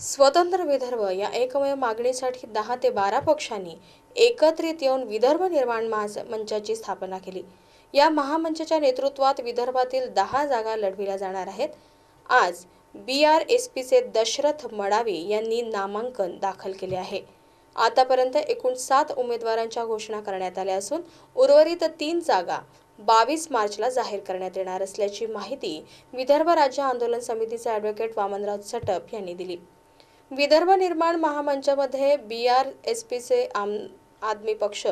स्वतंत्र विदर्भ या एकमेव मागणीसाठी दहा ते बारा पक्षांनी एकत्रित येऊन विदर्भ निर्माण महास मंचाची स्थापना केली. या महामंचाच्या नेतृत्वात विदर्भातील दहा जागा लढविल्या जाणार आहेत. आज बी आर एस पीचे दशरथ मडावी यांनी नामांकन दाखल केले आहे. आतापर्यंत एकूण सात उमेदवारांच्या घोषणा करण्यात आल्या असून उर्वरित तीन जागा बावीस मार्चला जाहीर करण्यात येणार असल्याची माहिती विदर्भ राज्य आंदोलन समितीचे ॲडव्होकेट वामनराव चटप यांनी दिली. विदर्भ निर्माण महामंचमध्ये बी आर एस पीचे आम आदमी पक्ष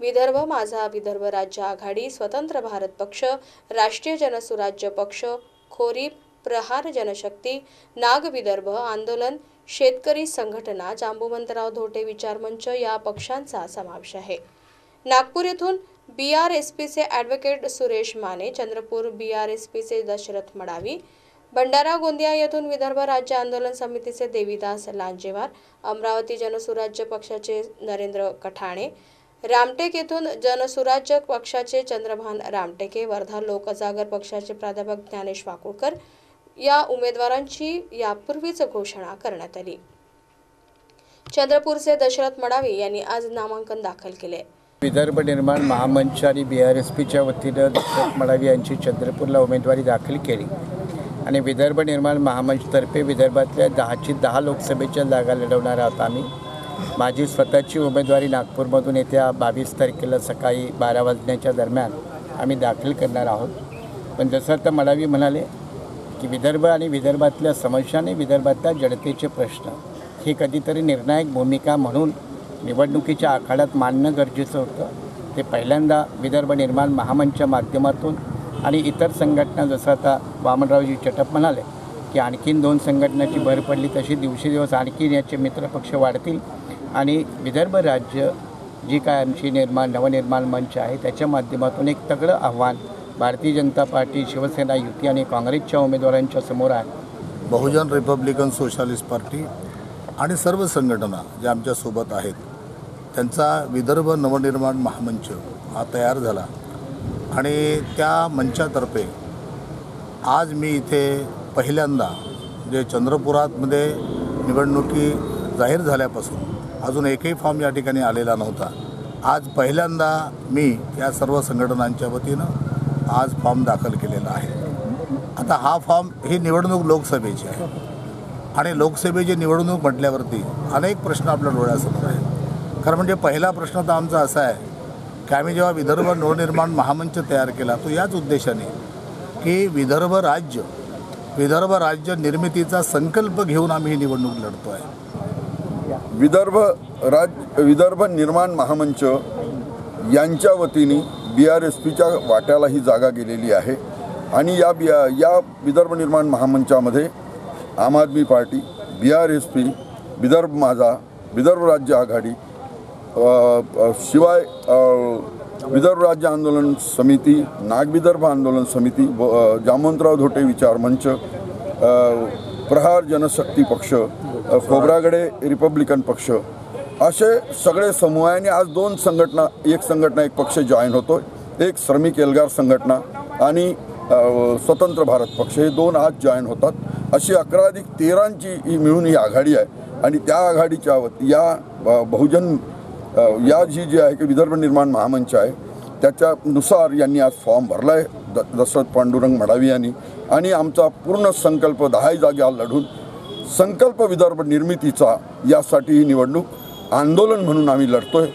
विदर्भ माझा विदर्भ राज्य आघाडी स्वतंत्र भारत पक्ष राष्ट्रीय जनसुराज्य पक्ष खोरी प्रहार जनशक्ती नाग विदर्भ आंदोलन शेतकरी संघटना जांबुवंतराव धोटे विचारमंच या पक्षांचा समावेश आहे. नागपूर येथून बी आर एस पीचे advocate Suresh Mane Chandrapur B R S पीचे दशरथ मडावी भंडारा गोंदिया येथून विदर्भ राज्य आंदोलन समितीचे देवीदास लांजेवार अमरावती जनसुराज्य पक्षाचे नरेंद्र कठाणे रामटेक येथून जनसुराज्य पक्षाचे चंद्रभान रामटेके वर्धा लोकजागर पक्षाचे प्राध्यापक ज्ञानेश वाकुळकर या उमेदवारांची यापूर्वीच घोषणा करण्यात आली. चंद्रपूरचे दशरथ मडावी यांनी आज नामांकन दाखल केले. विदर्भ निर्माण महामंच आणि बी आर एस पीच्या वतीनं दशरथ मडावी यांची चंद्रपूरला उमेदवारी दाखल केली. आणि विदर्भ निर्माण महामंचतर्फे विदर्भातल्या दहाची दहा लोकसभेच्या जागा लढवणार आहोत आम्ही. माझी स्वतःची उमेदवारी नागपूरमधून येत्या बावीस तारखेला सकाळी बारा वाजण्याच्या दरम्यान आम्ही दाखल करणार आहोत. पण जसं आता मडावी म्हणाले की विदर्भ आणि विदर्भातल्या समस्या आणि विदर्भातल्या जनतेचे प्रश्न. ही कधीतरी निर्णायक भूमिका म्हणून निवडणुकीच्या आखाड्यात मांडणं गरजेचं होतं. ते पहिल्यांदा विदर्भ निर्माण महामंचच्या माध्यमातून आणि इतर संघटना जसं आता वामनरावजी चटप म्हणाले की आणखीन दोन संघटनाची भर पडली तशी दिवसेदिवस आणखीन याचे मित्रपक्ष वाढतील. आणि विदर्भ राज्य जी काय आमची निर्माण नवनिर्माण मंच आहे त्याच्या माध्यमातून एक तगडं आव्हान भारतीय जनता पार्टी शिवसेना युती आणि काँग्रेसच्या उमेदवारांच्या समोर आहे. बहुजन रिपब्लिकन सोशालिस्ट पार्टी आणि सर्व संघटना ज्या आमच्यासोबत आहेत त्यांचा विदर्भ नवनिर्माण महामंच हा तयार झाला. आणि त्या मंचातर्फे आज मी इथे पहिल्यांदा जे चंद्रपुरातमध्ये निवडणुकी जाहीर झाल्यापासून अजून एकही फॉर्म या ठिकाणी आलेला नव्हता. आज पहिल्यांदा मी या सर्व संघटनांच्या वतीनं आज फॉर्म दाखल केलेला आहे. आता हा फॉर्म ही निवडणूक लोकसभेची आहे. आणि लोकसभेची निवडणूक म्हटल्यावरती अनेक प्रश्न आपल्या डोळ्यासमोर आहेत. खरं म्हणजे पहिला प्रश्न तर आमचा असा आहे की आम्ही जेव्हा विदर्भ नवनिर्माण महामंच तयार केला तो याच उद्देशाने की विदर्भ राज्य विदर्भ राज्य निर्मितीचा संकल्प घेऊन आम्ही ही निवडणूक लढतो आहे विदर्भ राज विदर्भ निर्माण महामंच यांच्या वतीने बी आर एस पीच्या वाट्याला ही जागा गेलेली आहे. आणि या बी या विदर्भ निर्माण महामंचामध्ये Aam Aadmi party B R S P Vidarbha माझा विदर्भ राज्य आघाडी शिवाय विदर्भ राज्य आंदोलन समिती नागविदर्भ आंदोलन समिती व जामंतराव जामवंतराव धोटे विचार मंच प्रहार जनशक्ती पक्ष अ, खोब्रागडे रिपब्लिकन पक्ष असे सगळे समूह आहे आणि आज दोन संघटना एक संघटना एक पक्ष जॉईन होतो एक श्रमिक एल्गार संघटना आणि स्वतंत्र भारत पक्ष. हे दोन आज जॉईन होतात. अशी अकरा अधिक तेरांची ही मिळून ही आघाडी आहे. आणि त्या आघाडीच्या या बहुजन या जी जी आहे की विदर्भ निर्माण महामंच आहे त्याच्यानुसार यांनी आज फॉर्म भरला आहे द दशरथ पांडुरंग मडावी यांनी. आणि आमचा पूर्ण संकल्प दहाही जागा लढून संकल्प विदर्भ निर्मितीचा यासाठी ही निवडणूक आंदोलन म्हणून आम्ही लढतोय.